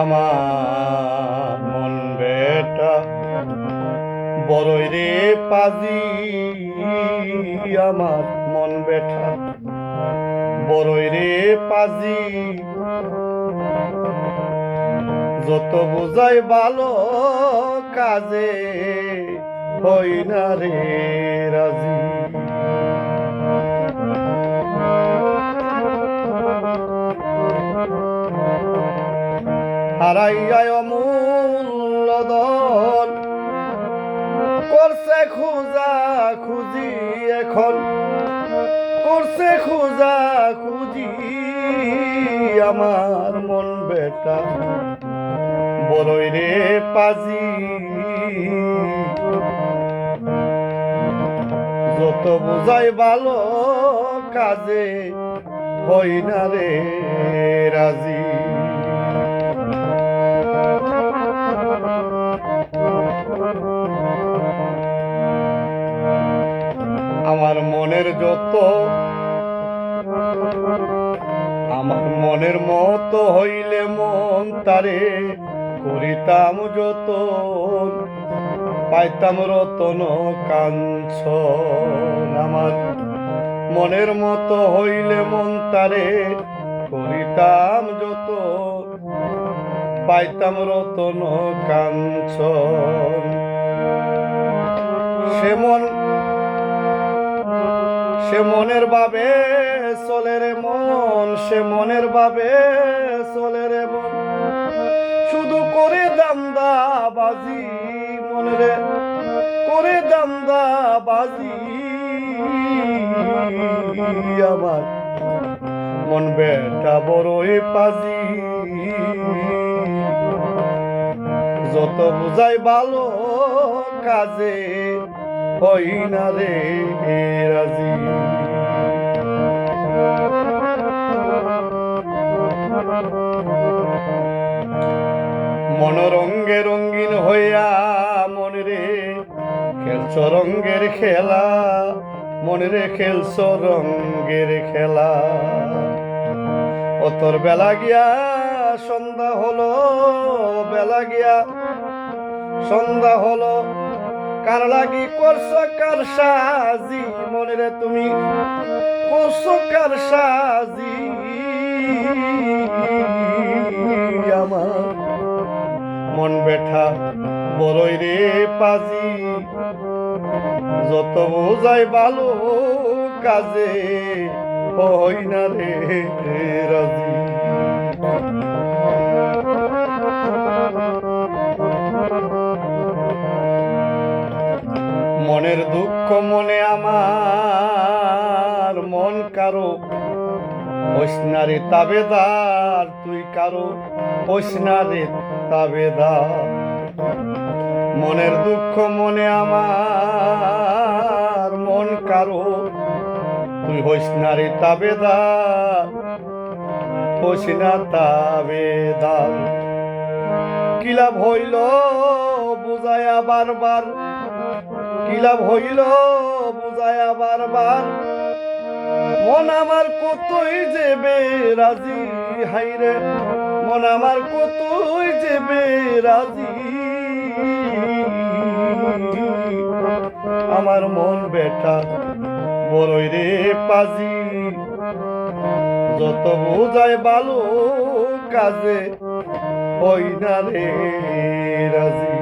আমার মন বেটা, বড়ই রে পাজি, আমার মন বেটা, বড়ই রে পাজি। যত বোঝাই ভালো কাজে হই না রে রাজি। হারাইয়ায় অমূল্য দল। করছে খুঁজা খুঁজি এখন। করছে খুঁজা খুঁজি আমার মন বেটা। বড়ই রে পাজি। যত বুঝাই ভালো কাজে হই না রে রাজি। আমার মনের যত, আমার মনের মতো হইলে মন তারে করিতাম যত, পাইতাম রতন কাঞ্চন আমার। মনের মতো হইলে মন তারে করিতাম যত। পাইতাম রতন কাঞ্চন। সে মন সে মনের বাবে চলে রে মন, সে মনের বাবে চলে রে মন। শুধু করে দামদা বাজি মনে রে, করে দামদা বাজি আমার মন বেটা বড়ই পাজি। যত বুঝাই ভালো কাজে হই না রে রাজি মনোরঙ্গে রঙ্গিন হইয়া মনে রে খেলছ রঙ্গের খেলা। মনে রে খেলছ রঙ্গের খেলা। অতর বেলা গিয়া সন্ধ্যা হলো, বেলা গিয়া সন্ধ্যা হলো। কার লাগি করছ, কার সাজি? মনে রে তুমি করছ, কার সাজি? আমার মন বেঠা বড়ই রে পাজি। যত বোঝাই ভালো কাজে হই না রে রাজি। মনের দুঃখ মনে আমার, মন কারও। ওসনারে তাবেদার, তুই কারও। ওসনারে তাবেদার। মনের দুঃখ মনে আমার, মন কারও। তুই হোসনারে তাবেদার হোসনা তাবেদার। কিলাভ হইল বুঝায়া বারবার? কিলাভ হইল বুঝায়া বারবার? মন আমার কতই যেবে রাজি হাইরে। মন আমার কতই যেবে রাজি আমার মন বেটা বড়ই রে পাজি, যত বোঝায় ভালো কাজে হই না রে রাজি।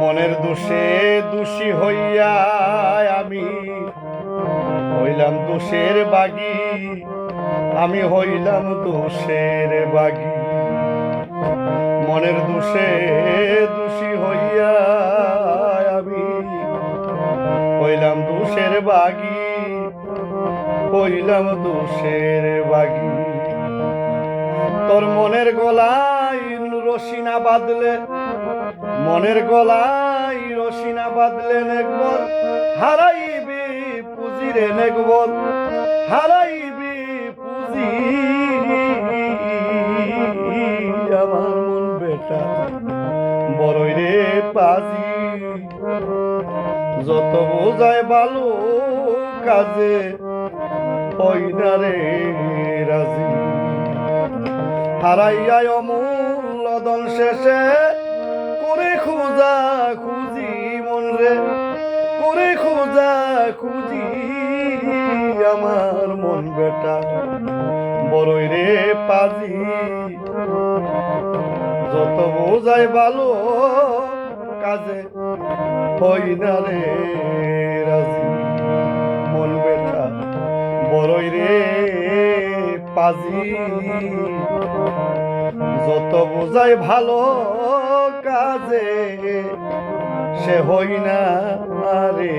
মনের দোষে দোষী হইয়া আমি হইলাম দোষের বাগি, আমি হইলাম দোষের বাগি। মনের দোষে দোষী হইয়া আমি হইলাম দোষের বাগি, হইলাম দোষের বাগি। তোর মনের গলায় রশিনা বাঁধলে, মনের গলায় রশিনা বাঁধলেন একবার হারাইবে পুজিরে একবার হারাইবে পাজি যত বোঝায় ভালো কাজে হই না রে রাজি। হারাইয়ায় অমূল্য দন শেষে, করে খোঁজা খুঁজি মন রে। করে খোঁজা খুঁজি আমার মন বেটা। বড়ই রে পাজি। যত বোঝায় ভালো কাজে হই না রে রাজি। মন বেটা বড়ই রে পাজি। যত বোঝাই ভালো কাজে, সে হই না রে